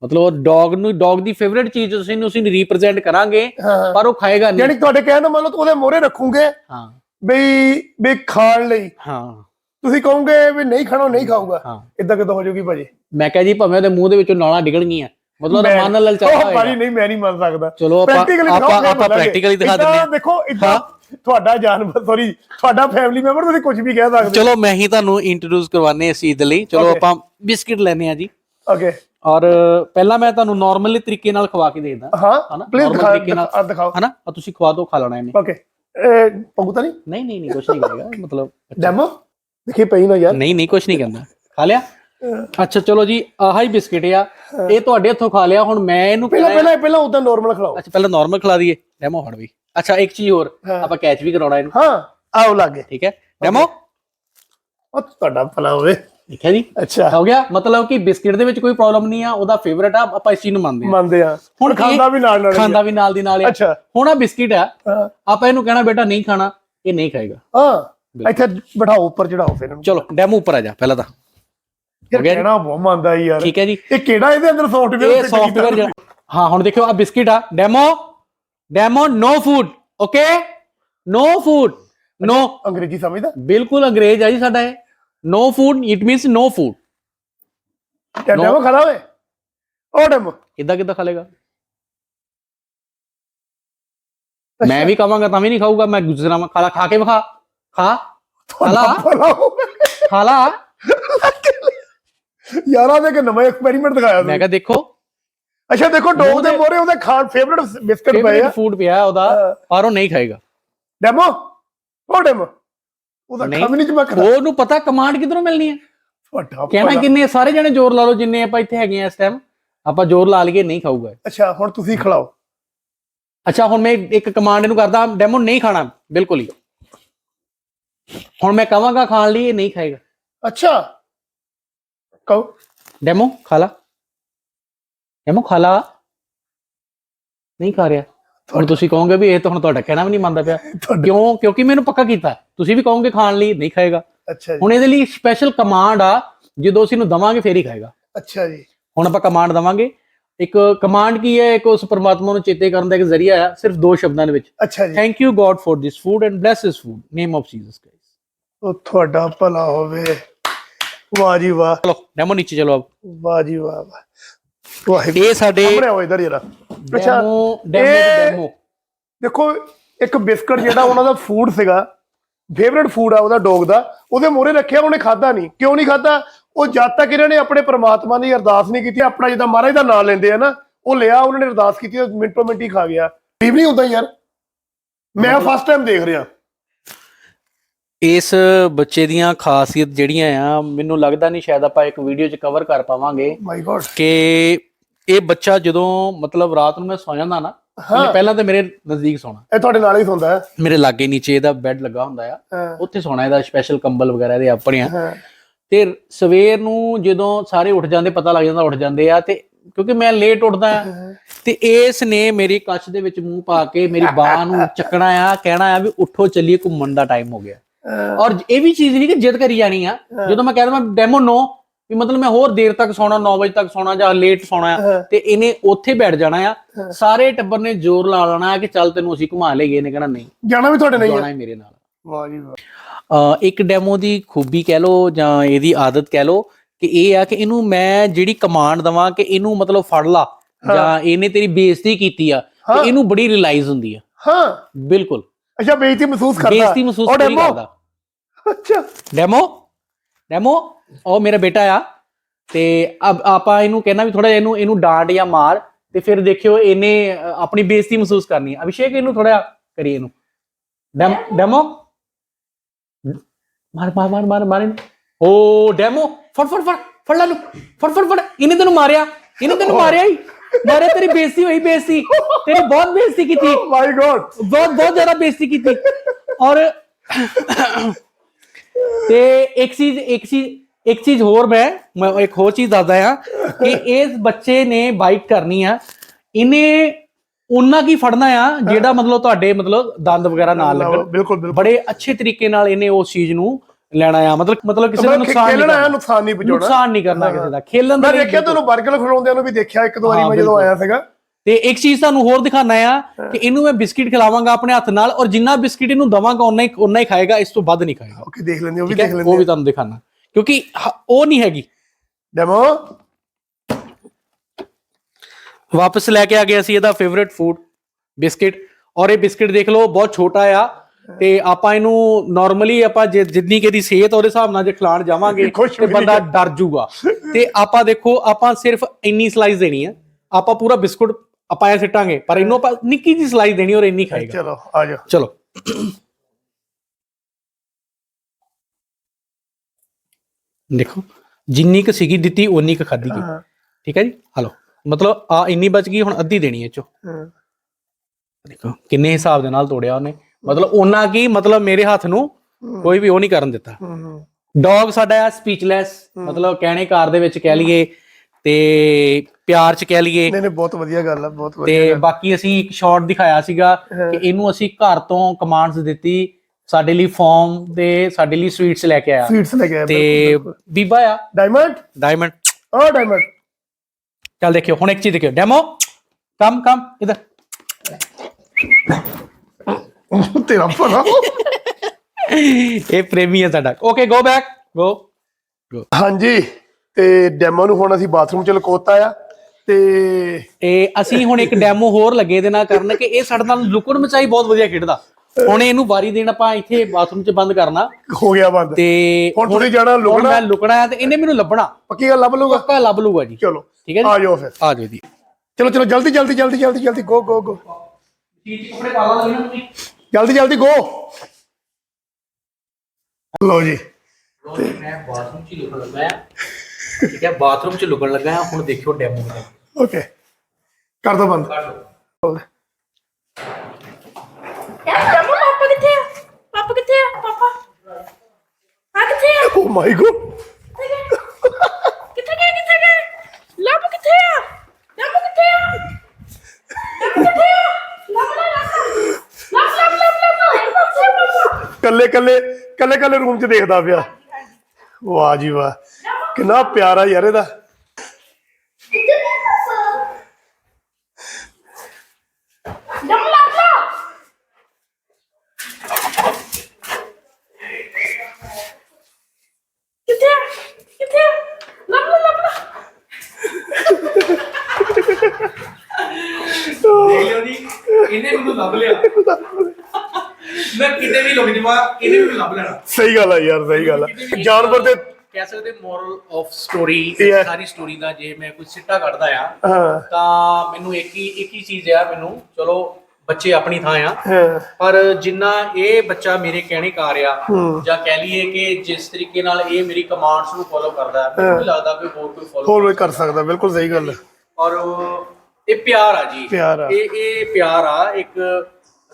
ਮਤਲਬ ਉਹ ਡੌਗ ਨੂੰ ਡੌਗ ਦੀ ਫੇਵਰਿਟ ਚੀਜ਼ ਤੁਸੀਂ ਨੂੰ ਅਸੀਂ ਰੀਪਰੈਜ਼ੈਂਟ ਕਰਾਂਗੇ ਪਰ ਉਹ ਖਾਏਗਾ ਨਹੀਂ। ਯਾਨੀ ਤੁਹਾਡੇ ਕਹਿਣ ਦਾ ਮਤਲਬ ਉਹਦੇ ਮੋਹਰੇ ਰੱਖੂਗੇ ਹਾਂ। ਬਈ ਵੀ ਖਾਣ ਲਈ। ਹਾਂ। ਤੁਸੀਂ ਕਹੋਗੇ ਵੀ ਨਹੀਂ ਖਾਣਾ ਨਹੀਂ ਖਾਊਗਾ। ਇਦਾਂ ਕਿਦਾਂ ਹੋ ਜਾਊਗੀ ਭਾਜੀ? ਮੈਂ ਕਹਾਂ ਜੀ ਭਾਵੇਂ ਉਹਦੇ ਮੂੰਹ ਦੇ ਵਿੱਚੋਂ ਨਾਲਾਂ ਡਿੱਗਣਗੀਆਂ ਮਤਲਬ ਮੈਂ- ਮਨ ਲਲਚਾਇਆ ਉਹ ਹੋਏਗਾ ਭਾਜੀ ਨਹੀਂ ਮੈਂ ਨਹੀਂ ਮੰਨ ਸਕਦਾ। ਚਲੋ ਆਪਾਂ ਆਪਾਂ। ਪ੍ਰੈਕਟੀਕਲੀ ਦਿਖਾ ਦਿੰਦੇ ਹਾਂ। ਦੇਖੋ ਇਦਾਂ ਤੁਹਾਡਾ ਜਾਨਵਰ ਸੌਰੀ ਤੁਹਾਡਾ ਫੈਮਿਲੀ ਮੈਂਬਰ ਤੁਸੀਂ ਕੁਝ ਵੀ ਕਹਿ ਸਕਦੇ। ਚਲੋ ਮੈਂ ਹੀ ਤੁਹਾਨੂੰ ਇੰਟਰੋਡਿਊਸ ਕਰਵਾਨੇ ਇਸ ਚੀਜ਼ ਦੇ ਲਈ। ਚਲੋ Okay. ਆਪਾਂ ਬਿਸਕਿਟ ਲੈਨੇ ਆ ਜੀ। ਓਕੇ ਔਰ ਪਹਿਲਾਂ ਮੈਂ ਤੁਹਾਨੂੰ ਨਾਰਮਲੀ ਤਰੀਕੇ ਨਾਲ ਖਵਾ ਕੇ ਦੇਖਦਾ। ਹਾਂ ਹਨਾ? ਪਲੀਜ਼ Normal ਦਿਖਾ ਤਰੀਕੇ ਨਾਲ। ਦਿਖਾ- ਦਿਖਾਓ। ਹਨਾ? ਆ ਤੁਸੀਂ ਖਵਾ ਦਿਓ ਖਾ ਲੈਣਾ ਇਹਨੇ। ਓਕੇ ਇਹ ਪੰਗੂ ਤਾਂ ਨਹੀਂ? ਨਹੀਂ ਨਹੀਂ ਨਹੀਂ ਕੁਝ ਨਹੀਂ ਕਰੇਗਾ। (laughs) ਮਤਲਬ ਡੈਮੋ ਦੇਖੀ ਪਈ ਨਾ ਯਾਰ। ਨਹੀਂ ਨਹੀਂ ਕੁਝ ਨਹੀਂ ਕਰਦਾ ਖਾ ਲਿਆ? ਅੱਛਾ ਚਲੋ ਜੀ ਆਹ ਹੀ ਬਿਸਕਿਟ ਆ। ਇਹ ਤੁਹਾਡੇ ਹੱਥੋਂ ਖਾ ਲਿਆ ਹੁਣ ਮੈਂ ਇਹਨੂੰ ਪਹਿਲਾਂ ਪਹਿਲਾਂ ਪਹਿਲਾਂ ਉਦਾਂ ਨਾਰਮਲ ਖਿਲਾਓ। ਅੱਛਾ ਪਹਿਲਾਂ ਨਾਰਮਲ ਖਿਲਾ ਦਈਏ। ਡੈਮੋ ਹੜ ਵੀ। ਅੱਛਾ ਇੱਕ ਚੀਜ਼ ਹੋਰ ਹਾਂ। ਆਪਾਂ ਕੈਚ ਵੀ ਕਰਾਉਣਾ ਇਹਨੂੰ। ਹਾਂ ਆਓ ਲੱਗੇ। ਠੀਕ ਹੈ। ਡੈਮੋ? ਉਹ ਤੁਹਾਡਾ ਭਲਾ ਹੋਵੇ। ਠੀਕ ਹੈ ਜੀ? ਅੱਛਾ। ਹੋ ਗਿਆ? ਮਤਲਬ ਕਿ ਬਿਸਕਿਟ ਦੇ ਵਿੱਚ ਕੋਈ ਪ੍ਰੋਬਲਮ ਨਹੀਂ ਆ ਉਹਦਾ ਫੇਵਰਟ ਆ ਆਪਾਂ ਇਸ ਚੀਜ਼ ਨੂੰ ਮੰਨਦੇ ਆ ਮੰਨਦੇ ਆ ਹੁਣ ਇਹ- ਖਾਂਦਾ ਵੀ ਨਾਲ ਨਾਲ ਹੀ ਆ। ਖਾਂਦਾ ਵੀ ਨਾਲ ਦੀ ਨਾਲ ਆ। ਅੱਛਾ। ਹੁਣ ਆ ਬਿਸਕਿਟ ਆ ਹਾਂ। ਆਪਾਂ ਇਹਨੂੰ ਕਹਿਣਾ ਬੇਟਾ ਨਹੀਂ ਖਾਣਾ ਇਹ ਨਹੀਂ ਖਾਏਗਾ। ਹਾਂ। ਇੱਥੇ ਬਿਠਾਓ ਉੱਪਰ ਚੜਾਓ ਫਿਰ ਇਹਨੂੰ। ਚਲੋ ਡੈਮੋ ਉੱਪਰ ਆ ਜਾ ਪਹਿਲਾਂ ਤਾਂ। ਯਾਰ ਹੋ ਗਿਆ ਜੀ? ਕਹਿਣਾ ਬਹੁਤ ਮੰਨਦਾ ਯਾਰ। ਠੀਕ ਹੈ ਜੀ। ਇਹ ਕਿਹੜਾ ਇਹਦੇ ਅੰਦਰ ਇਹ ਸੌਫਟਵੇਅਰ ਸੌਫਟਵੇਅਰ ਜਿਹੜਾ ਹਾਂ ਹੁਣ ਦੇਖਿਓ ਆ ਬਿਸਕਿਟ ਆ। Demo? Demo no food okay no food no ਅੰਗਰੇਜ਼ੀ ਸਮਝਦਾ? ਬਿਲਕੁਲ ਅੰਗਰੇਜ਼ ਆ ਜੀ ਸਾਡਾ ਇਹ। No food it means no food. Demo ਖੜਾ ਓਏ। ਉਹ ਡੈਮੋ ਇਦਾਂ ਕਿੱਦਾਂ ਖਾ ਲੇਗਾ? ਮੈਂ ਵੀ ਕਵਾਂਗਾ ਤਾਂ ਵੀ ਨਹੀਂ ਖਾਊਗਾ ਮੈਂ ਗੁਜਰਾਂ ਮੈਂ ਖਾ ਲਾ ਖਾ ਕੇ ਵਿਖਾ। ਖਾ। ਖਾ ਲਾ। ਭਲਾ ਹੋਵੇ। ਖਾ ਲਾ। ਯਾਰਾਂ ਨੇ ਕਿ ਨਵਾਂ ਐਕਸਪੈਰੀਮੈਂਟ ਦਿਖਾਇਆ ਮੈਂ ਕਿਹਾ ਦੇਖੋ। ਅੱਛਾ ਦੇਖੋ ਡੋਗ ਦੇ ਮੋਰੇ ਉਹਦੇ ਖਾਣ ਫੇਵਰਿਟ ਬਿਸਕਟ ਪਏ ਆ। ਫੂਡ ਪਿਆ ਉਹਦਾ। ਪਰ ਉਹ ਨਹੀਂ ਖਾਏਗਾ। ਡੈਮੋ ਉਹ ਡੈਮੋ। ਉਹਦਾ। ਖਾਵੀ ਨਹੀਂ ਚ ਮੈਂ ਖੜਾ ਉਹਨੂੰ ਪਤਾ ਕਮਾਂਡ ਕਿਧਰੋਂ ਮਿਲਣੀ ਹੈ? ਵੱਡਾ ਕਹਿਣਾ। ਕਿੰਨੇ ਸਾਰੇ ਜਣੇ ਜ਼ੋਰ ਲਾ ਲਓ ਜਿੰਨੇ ਆਪਾਂ ਇੱਥੇ ਹੈਗੇ ਆ ਇਸ ਟਾਈਮ ਆਪਾਂ ਜ਼ੋਰ ਲਾ ਲਈਏ ਨਹੀਂ ਖਾਊਗਾ ਅੱਛਾ ਹੁਣ ਤੁਸੀਂ ਖਿਲਾਓ। ਅੱਛਾ ਹੁਣ ਮੈਂ ਇੱਕ ਕਮਾਂਡ ਇਹਨੂੰ ਕਰਦਾ ਡੈਮੋ ਨਹੀਂ ਖਾਣਾ ਬਿਲਕੁਲ ਹੀ। ਹੁਣ ਮੈਂ ਕਵਾਂਗਾ ਖਾਣ ਲਈ ਇਹ ਨਹੀਂ ਖਾਏਗਾ। ਅੱਛਾ। ਕਹੋ। ਡੈਮੋ ਖਾ ਲਾ। ਡੈਮੋ ਖਾ ਲਾ। ਨਹੀਂ ਖਾ ਰਿਹਾ। ਹੁਣ ਤੁਸੀਂ ਕਹੋਗੇ ਵੀ ਇਹ ਤਾਂ ਹੁਣ ਤੁਹਾਡਾ ਕਹਿਣਾ ਵੀ ਨਹੀਂ ਮੰਨਦਾ ਪਿਆ। (laughs) ਕਿਉਂ? ਕਿਉਂਕਿ ਮੈਨੂੰ ਪੱਕਾ ਕੀਤਾ। ਤੁਸੀਂ ਵੀ ਕਹੋਗੇ ਖਾਣ ਲਈ ਨਹੀਂ ਖਾਏਗਾ। ਅੱਛਾ ਜੀ। ਹੁਣ ਇਹਦੇ ਲਈ ਸਪੈਸ਼ਲ ਕਮਾਂਡ ਆ ਜਦੋਂ ਅਸੀਂ ਨੂੰ ਦਵਾਂਗੇ ਫੇਰ ਹੀ ਖਾਏਗਾ। ਅੱਛਾ ਜੀ। ਹੁਣ ਆਪਾਂ ਕਮਾਂਡ ਦਵਾਂਗੇ। ਇੱਕ ਕਮਾਂਡ ਕੀ ਹੈ? ਇੱਕ ਉਸ ਪਰਮਾਤਮਾ ਨੂੰ ਚੇਤੇ ਕਰਨ ਦਾ ਇੱਕ ਜ਼ਰੀਆ ਹੈ ਸਿਰਫ ਦੋ ਸ਼ਬਦਾਂ ਦੇ ਵਿੱਚ। ਅੱਛਾ ਜੀ। Thank you God for this food and bless this food name of Jesus Christ ਉਹ ਤੁਹਾਡਾ ਭਲਾ ਹੋਵੇ। ਵਾਹ ਜੀ ਵਾਹ। ਚਲੋ ਡੈਮੋ ਨੀਚੇ ਚਲੋ ਆਪ। ਵਾਹ ਜੀ ਵਾਹ ਵਾਹ। ਵਾਹਿਗੁਰੂ। ਇਹ ਸਾਡੇ ਸਾਹਮਣੇ ਆਓ ਇਧਰ ਜਰਾ। ਅੱਛਾ ਡੈਮੋ ਡੈਮੋ। ਦੇਖੋ ਇੱਕ ਬਿਸਕਟ ਜਿਹੜਾ ਉਹਨਾਂ ਦਾ ਫੂਡ ਸੀਗਾ ਫੇਵਰਿਟ ਫੂਡ ਆ ਉਹਦਾ ਡੌਗ ਦਾ ਉਹਦੇ ਮੋਰੇ ਰੱਖਿਆ ਉਹਨੇ ਖਾਦਾ ਨਹੀਂ। ਕਿਉਂ ਨਹੀਂ ਖਾਦਾ ਉਹ ਜਦ ਤੱਕ ਇਹਨਾਂ ਨੇ ਆਪਣੇ ਪ੍ਰਮਾਤਮਾ ਦੀ ਅਰਦਾਸ ਨਹੀਂ ਕੀਤੀ ਆਪਣਾ ਜਿੱਦਾਂ ਮਹਾਰਾਜ ਦਾ ਨਾਮ ਲੈਂਦੇ ਆ ਨਾ ਉਹ ਲਿਆ ਉਹਨਾਂ ਨੇ ਅਰਦਾਸ ਕੀਤੀ ਉਹ ਮਿੰਟੋ ਮਿੰਟ ਹੀ ਖਾ ਗਿਆ। ਠੀਕ ਨਹੀਂ ਹੁੰਦਾ ਯਾਰ। ਮੈਂ ਫਸਟ ਟਾਈਮ ਦੇਖ ਰਿਹਾ। ਇਸ ਬੱਚੇ ਦੀਆਂ ਖਾਸੀਅਤ ਜਿਹੜੀਆਂ ਆ ਮੈਨੂੰ ਲੱਗਦਾ ਨਹੀਂ ਸ਼ਾਇਦ ਆਪਾਂ ਇੱਕ ਵੀਡੀਓ 'ਚ ਕਵਰ ਕਰ ਪਾਵਾਂਗੇ ਮਾਈ ਗॉड ਕਿ ਇਹ ਬੱਚਾ ਜਦੋਂ ਮਤਲਬ ਰਾਤ ਨੂੰ ਮੈਂ ਸੌ ਜਾਂਦਾ ਨਾ ਇਹਨੇ ਪਹਿਲਾਂ ਤੇ ਮੇਰੇ ਨਜ਼ਦੀਕ ਸੌਣਾ। ਇਹ ਤੁਹਾਡੇ ਨਾਲ ਹੀ ਹੁੰਦਾ ਹੈ? ਮੇਰੇ ਲਾਗੇ ਨੀਚੇ ਇਹਦਾ ਬੈੱਡ ਲੱਗਾ ਹੁੰਦਾ ਆ। ਹਾਂ, ਉੱਥੇ ਸੌਣਾ ਇਹਦਾ ਸਪੈਸ਼ਲ ਕੰਬਲ ਵਗੈਰਾ ਇਹਦੇ ਆਪਣੇ ਆ ਹਾਂ। ਤੇ ਸਵੇਰ ਨੂੰ ਜਦੋਂ ਸਾਰੇ ਉੱਠ ਜਾਂਦੇ ਪਤਾ ਲੱਗ ਜਾਂਦਾ ਉੱਠ ਜਾਂਦੇ ਆ ਤੇ ਕਿਉਂਕਿ ਮੈਂ ਲੇਟ ਉੱਠਦਾ ਆ। ਤੇ ਇਸ ਨੇ ਮੇਰੀ ਕੱਛ ਦੇ ਵਿੱਚ ਮੂੰਹ ਪਾ ਕੇ ਮੇਰੀ ਬਾਹ ਨੂੰ ਚੱਕਣਾ ਆ ਕਹਿਣਾ ਆ ਵੀ ਉੱਠੋ ਚੱਲੀਏ ਘੁੰਮਣ ਦਾ ਟਾਈਮ ਹੋ ਗਿਆ। ਹਾਂ, ਔਰ ਇਹ ਵੀ ਚੀਜ਼ ਨਹੀਂ ਕਿ ਜਿੱਦ ਕਰੀ ਜਾਣੀ ਆ। ਜਦੋਂ ਮੈਂ ਕਹਿੰਦਾ ਮੈਂ ਡੈਮੋ ਨੋ ਵੀ ਮਤਲਬ ਮੈਂ ਹੋਰ ਦੇਰ ਤੱਕ ਸੌਣਾ 9 ਵਜੇ ਤੱਕ ਸੌਣਾ ਜਾਂ ਲੇਟ ਸੌਣਾ ਆ। ਤੇ ਇਹਨੇ ਉੱਥੇ ਬੈਠ ਜਾਣਾ ਆ। ਸਾਰੇ ਟੱਬਰ ਨੇ ਜ਼ੋਰ ਲਾ ਲੈਣਾ ਕਿ ਚੱਲ ਤੈਨੂੰ ਅਸੀਂ ਘੁਮਾ ਲਈਏ ਇਹਨੇ ਕਹਿਣਾ ਨਹੀਂ। ਜਾਣਾ ਵੀ ਤੁਹਾਡੇ ਨਹੀਂ ਜਾਣਾ ਹੈ ਮੇਰੇ ਨਾਲ। ਵਾਹ ਜੀ ਵਾਹ। ਅ, ਇੱਕ ਡੈਮੋ ਦੀ ਖੂਬੀ ਕਹਿ ਲੋ ਜਾਂ ਇਹਦੀ ਆਦਤ ਕਹਿ ਲੋ ਕਿ ਇਹ ਆ ਕਿ ਇਹਨੂੰ ਮੈਂ ਜਿਹੜੀ ਕਮਾਂਡ ਦਵਾਂ ਕਿ ਇਹਨੂੰ ਮਤਲਬ ਫੜ ਲਾ ਜਾਂ ਇਹਨੇ ਤੇਰੀ ਬੇਇੱਜ਼ਤੀ ਕੀਤੀ ਆ। ਤੇ ਇਹਨੂੰ ਬੜੀ ਰਿਅਲਾਈਜ਼ ਹੁੰਦੀ ਆ। ਹਾਂ। ਬਿਲਕੁਲ। ਅੱਛਾ ਬੇਇੱਜ਼ਤੀ ਮਹਿਸੂਸ ਕਰਦਾ। ਬੇਇੱਜ਼ਤੀ ਮਹਿਸੂਸ? ਕਰਦਾ। ਅੱਛਾ। ਡੈਮੋ ਡੈਮੋ ਉਹ ਮੇਰਾ ਬੇਟਾ ਆ ਤੇ ਅਬ ਆਪਾਂ ਇਹਨੂੰ ਕਹਿਣਾ ਵੀ ਥੋੜਾ ਇਹਨੂੰ ਇਹਨੂੰ ਡਾਂਟ ਜਾਂ ਮਾਰ ਤੇ ਫਿਰ ਦੇਖਿਓ ਇਹਨੇ ਆਪਣੀ ਬੇਇੱਜ਼ਤੀ ਮਹਿਸੂਸ ਕਰਨੀ ਹੈ ਅਭਿਸ਼ੇਕ ਇਹਨੂੰ ਥੋੜਾ ਕਰੀਏ ਇਹਨੂੰ। ਡੈਮ- ਮਾਰ ਮਾਰ ਮਾਰ ਮਾਰ ਮਾਰ। ਓ ਡੈਮੋ ਫੜ ਫੜ ਫੜ ਫੜ ਲੈ ਨੂੰ ਫੜ ਫੜ ਫੜ। ਇਹਨੇ ਤੈਨੂੰ ਮਾਰਿਆ। ਇਹਨੇ ਤੈਨੂੰ ਮਾਰਿਆ ਹੀ। ਮਾਰਿਆ ਤੇਰੀ ਬੇਇੱਜ਼ਤੀ ਹੋਈ ਬੇਇੱਜ਼ਤੀ। ਤੇਰੀ ਬਹੁਤ ਬੇਇੱਜ਼ਤੀ ਕੀਤੀ। ਮਾਈ ਗੋਡ ਬਹੁਤ ਬਹੁਤ ਜ਼ਿਆਦਾ ਬੇਇੱਜ਼ਤੀ ਕੀਤੀ। ਔਰ ਤੇ ਇੱਕ ਚੀਜ਼ ਇੱਕ ਚੀਜ਼ ਇੱਕ ਚੀਜ਼ ਹੋਰ ਮੈਂ ਮੈਂ ਇੱਕ ਹੋਰ ਚੀਜ਼ ਦੱਸਦਾ ਆ ਕਿ ਇਸ ਬੱਚੇ ਨੇ ਬਾਈਕ ਕਰਨੀ ਆ। ਇਹਨੇ ਉਹਨਾਂ ਕੀ ਫੜਨਾ ਆ ਜਿਹੜਾ ਮਤਲਬ ਤੁਹਾਡੇ ਮਤਲਬ ਦੰਦ ਵਗੈਰਾ ਨਾਲ ਲੱਗਣ। ਬਿਲਕੁਲ ਬਿਲਕੁਲ। ਬੜੇ ਅੱਛੇ ਤਰੀਕੇ ਨਾਲ ਇਹਨੇ ਉਸ ਚੀਜ਼ ਨੂੰ ਲੈਣਾ ਆ। ਮਤਲਬ ਮਤਲਬ ਕਿਸੇ ਨੂੰ ਨੁਕਸਾਨ ਨਹੀਂ ਕਰਨਾ। ਨੁਕਸਾਨ ਨਹੀਂ ਪਹੁੰਚਾਉਣਾ। ਨੁਕਸਾਨ ਨਹੀਂ ਕਰਨਾ ਕਿਸੇ ਦਾ। ਖੇਲਣ ਮੈਂ ਦੇ ਲਈ ਦੇਖਿਆ ਤੁਹਾਨੂੰ ਬਰਗਰ ਖਿਲਾਉਂਦਿਆਂ ਨੂੰ ਵੀ ਦੇਖਿਆ ਇੱਕ ਦੋ ਵਾਰੀ ਮੈਂ ਜਦੋਂ। ਆਇਆ ਸੀਗਾ। ਤੇ ਇੱਕ ਚੀਜ਼ ਤੁਹਾਨੂੰ ਹੋਰ ਦਿਖਾਣਾ ਆ ਕਿ ਇਹਨੂੰ ਮੈਂ ਬਿਸਕਿਟ ਖਿਲਾਵਾਂਗਾ ਆਪਣੇ ਹੱਥ ਨਾਲ ਔਰ ਜਿੰਨਾ ਬਿਸਕਿਟ ਇਹਨੂੰ ਦਵਾਂਗਾ ਉਨਾ ਹੀ ਉਨਾ ਹੀ ਖਾਏਗਾ ਇਸ ਤੋਂ ਵੱਧ ਨਹੀਂ ਖਾਏਗਾ। ਓਕੇ ਦੇਖ ਲੈਂਦੇ ਉਹ ਵੀ ਦੇਖ ਉਹ ਲੈਂਦੇ ਵੀ ਤੁਹਾਨੂੰ ਦਿਖਾਣਾ ਕਿਉਂਕਿ ਹ- ਉਹ ਨਹੀਂ ਹੈਗੀ। ਡੈਮੋ। ਵਾਪਸ ਲੈ ਕੇ ਆ ਗਏ ਅਸੀਂ ਇਹਦਾ ਫੇਵਰਿਟ ਫੂਡ ਬਿਸਕਿਟ। ਔਰ ਇਹ ਬਿਸਕਿਟ ਦੇਖ ਲਓ ਬਹੁਤ ਛੋਟਾ ਆ ਤੇ ਆਪਾਂ ਇਹਨੂੰ ਨਾਰਮਲੀ ਆਪਾਂ ਜੇ- ਜਿੰਨੀ ਕਿ ਦੀ ਸਿਹਤ ਉਹਦੇ ਹਿਸਾਬ ਨਾਲ ਜੇ ਖਿਲਾਣ ਜਾਵਾਂਗੇ ਖੁਸ਼ ਤੇ ਬੰਦਾ ਡਰ ਜੂਗਾ ਤੇ ਆਪਾਂ ਦੇਖੋ ਆਪਾਂ ਸਿਰਫ ਇੰਨੀ ਸਲਾਈਸ ਦੇਣੀ ਆ। ਆਪਾਂ ਪੂਰਾ ਬਿਸਕੁਟ ਆਪਾਂ ਇਹ ਸਿੱਟਾਂਗੇ ਪਰ ਇਹਨੂੰ ਆਪਾਂ ਨਿੱਕੀ ਜੀ ਸਲਾਈਸ ਦੇਣੀ ਔਰ ਇੰਨੀ ਖਾਏਗਾ। ਚਲੋ ਆ ਜਾਓ। ਚਲੋ। ਦੇਖੋ ਜਿੰਨੀ ਕੁ ਸੀਗੀ ਦਿੱਤੀ ਓਨੀ ਕੁ ਖਾਧੀ ਗਈ। ਹਾਂ, ਠੀਕ ਹੈ ਜੀ? ਹਲੋ ਮਤਲਬ ਆ ਇੰਨੀ ਬਚ ਗਈ ਹੁਣ ਅੱਧੀ ਦੇਣੀ ਹੈ ਚੋ ਹਾਂ। ਦੇਖੋ ਕਿੰਨੇ ਹਿਸਾਬ ਦੇ ਨਾਲ ਤੋੜਿਆ ਉਹਨੇ। ਮਤਲਬ ਉਹਨਾਂ ਕੀ ਮਤਲਬ ਮੇਰੇ ਹੱਥ ਨੂੰ ਕੋਈ ਵੀ ਉਹ ਨਹੀਂ ਕਰਨ ਦਿੱਤਾ। ਡੌਗ ਸਾਡਾ ਸਪੀਚਲੈਸ ਮਤਲਬ ਕਹਿਣੇ ਕਾਰ ਦੇ ਵਿੱਚ ਕਹਿ ਲਈਏ ਤੇ ਪਿਆਰ ਚ ਕਹਿ ਲਈਏ। ਨਹੀਂ ਨਹੀਂ ਬਹੁਤ ਵਧੀਆ ਗੱਲ ਆ ਬਹੁਤ ਵਧੀਆ ਤੇ ਬਾਕੀ ਅਸੀਂ ਇੱਕ ਸ਼ਾਰਟ ਦਿਖਾਇਆ ਸੀਗਾ ਕਿ ਇਹਨੂੰ ਅਸੀਂ ਘਰ ਤੋਂ ਕਮਾਂਡਸ ਦਿੱਤੀ ਸਾਡੇ ਲਈ ਫਾਰਮ ਦੇ ਸਾਡੇ ਲਈ ਸਵੀਟਸ ਲੈ ਕੇ ਆਇਆ। ਸਵੀਟਸ ਲੈ ਕੇ ਆਇਆ ਤੇ ਬੀਬਾ ਆ। ਡਾਇਮੰਡ ਡਾਇਮੰਡ ਉਹ ਡਾਇਮੰਡ ਚੱਲ ਦੇਖਿਓ ਹੁਣ ਇੱਕ ਚੀਜ਼ ਦੇਖਿਓ। ਡੈਮੋ ਕਮ ਕਮ ਇਧਰ। ਤੇਰਾ ਭਲਾ। ਇਹ ਪ੍ਰੇਮੀ ਹੈ ਸਾਡਾ। ਓਕੇ ਗੋ ਬੈਕ ਗੋ ਹਾਂਜੀ ਤੇ ਡੈਮੋ ਨੂੰ ਹੁਣ ਅਸੀਂ ਬਾਥਰੂਮ ਚ ਲਕੋਤਾ ਆ ਤੇ ਇਹ ਅਸੀਂ ਹੁਣ ਇੱਕ ਡੈਮੋ ਹੋਰ ਲੱਗੇ ਇਹਦੇ ਨਾਲ ਕਰਨ ਕਿ ਇਹ ਸਾਡੇ ਨਾਲ ਲੁਕਣ ਮਚਾਈ ਬਹੁਤ ਵਧੀਆ ਖੇਡਦਾ। ਹੁਣ ਇਹਨੂੰ ਵਾਰੀ ਦੇਣ ਆਪਾਂ ਇੱਥੇ ਬਾਥਰੂਮ 'ਚ ਬੰਦ ਕਰਨਾ। ਹੋ ਗਿਆ ਬੰਦ। ਤੇ ਹੁਣ ਤੁਸੀਂ ਜਾਣਾ ਹੁਣ ਲੁਕਣਾ। ਮੈਂ ਲੁਕਣਾ ਹੈ ਤੇ ਇਹਨੇ ਮੈਨੂੰ ਲੱਭਣਾ। ਪੱਕੀ ਗੱਲ ਲੱਭ ਲੂਗਾ ਪੱਕਾ ਲੱਭ ਲੂਗਾ ਜੀ। ਚਲੋ ਠੀਕ ਹੈ ਜੀ? ਆ ਜਾਓ ਫਿਰ। ਆ ਜਾਓ ਜੀ। ਚਲੋ ਚਲੋ ਜਲਦੀ ਜਲਦੀ ਜਲਦੀ ਜਲਦੀ ਜਲਦੀ ਗੋ ਗੋ ਗੋ ਚੀਜ਼ ਕੱਪੜੇ ਪਾ ਲਾ ਲੈਣਾ ਤੁਸੀਂ। ਜਲਦੀ ਜਲਦੀ ਗੋ ਲਓ ਜੀ। ਮੈਂ ਬਾਥਰੂਮ 'ਚ ਹੀ ਲੁਕਣ ਲੱਗਾ ਹਾਂ। ਠੀਕ ਹੈ ਬਾਥਰੂਮ 'ਚ ਲੁਕਣ ਲੱਗਾ ਹਾਂ। ਹੁਣ ਦੇਖਿਓ ਡੈਮੋ ਓਕੇ ਕਰ ਦੋ ਬੰਦ। ਯਾਰ ਰਮਨ ਪਾਪਾ ਕਿੱਥੇ ਆ ਪਾਪਾ ਕਿੱਥੇ ਆ ਪਾਪਾ ਆ ਕਿੱਥੇ ਆ ਓ ਮਾਈ ਗੋਡ ਕਿੱਥੇ ਗਏ ਕਿੱਥੇ ਗਏ ਲੱਭ ਕਿੱਥੇ ਆ ਲੱਭ ਕਿੱਥੇ ਆ ਲੱਭ ਕਿੱਥੇ ਆ ਲੱਭ ਲੱਭ ਲੱਭ ਲੱਭ ਲੱਭ ਲੱਭ ਕਿੱਥੇ ਆ ਪਾਪਾ ਕੱਲੇ ਕੱਲੇ ਕੱਲੇ ਕੱਲੇ ਰੂਮ 'ਚ ਦੇਖਦਾ ਪਿਆ ਵਾਹ ਜੀ ਵਾਹ ਕਿੰਨਾ ਪਿਆਰਾ ਯਾਰ ਇਹਦਾ ਕਿੱਥੇ ਗਏ ਪਾਪਾ ਲੱਭ ਲੱਭ ਲੱਭ ਕਿੱਥੇ ਆ ਕਿੱਥੇ ਆ ਲੱਭ ਲੱਭ ਲੱਭ ਦੇਖ ਲਿਓ ਜੀ ਇਹਨੇ ਮੈਨੂੰ ਲੱਭ ਲਿਆ ਮੈਂ ਕਿਤੇ ਵੀ ਲੁਕ ਜਾਵਾਂ ਇਹਨੇ ਮੈਨੂੰ ਲੱਭ ਲੈਣਾ। ਸਹੀ ਗੱਲ ਆ ਯਾਰ ਸਹੀ ਗੱਲ ਆ। ਜਾਨਵਰ ਦੇ ਕਹਿ ਸਕਦੇ ਮੋਰਲ ਆਫ ਸਟੋਰੀ Yeah. ਸਾਰੀ ਸਟੋਰੀ ਦਾ ਜੇ ਮੈਂ ਕੁਝ ਸਿੱਟਾ ਕੱਢਦਾ ਆ ਹਾਂ। ਤਾਂ ਮੈਨੂੰ ਇੱਕ ਹੀ ਇੱਕ ਹੀ ਚੀਜ਼ ਆ ਮੈਨੂੰ ਚਲੋ ਬੱਚੇ ਆਪਣੀ ਥਾਂ ਆ। ਹਾਂ। ਪਰ ਜਿੰਨਾ ਇਹ ਬੱਚਾ ਮੇਰੇ ਕਹਿਣੇ ਕਾਰ ਆ ਜਾਂ ਕਹਿ ਲਈਏ ਕਿ ਜਿਸ ਤਰੀਕੇ ਨਾਲ ਇਹ ਮੇਰੀ ਕਮਾਂਡਸ ਨੂੰ ਫੋਲੋ ਕਰਦਾ ਹੈ। ਮੈਨੂੰ ਨਹੀਂ ਲੱਗਦਾ ਕਿ ਹੋਰ ਕੋਈ ਫੋਲੋ ਹੋਰ ਵੀ ਕਰ ਸਕਦਾ। ਬਿਲਕੁਲ ਸਹੀ ਗੱਲ ਔਰ ਉਹ- ਇਹ ਪਿਆਰ ਆ ਜੀ। ਪਿਆਰ ਆ। ਇਹ ਇਹ ਪਿਆਰ ਆ ਇੱਕ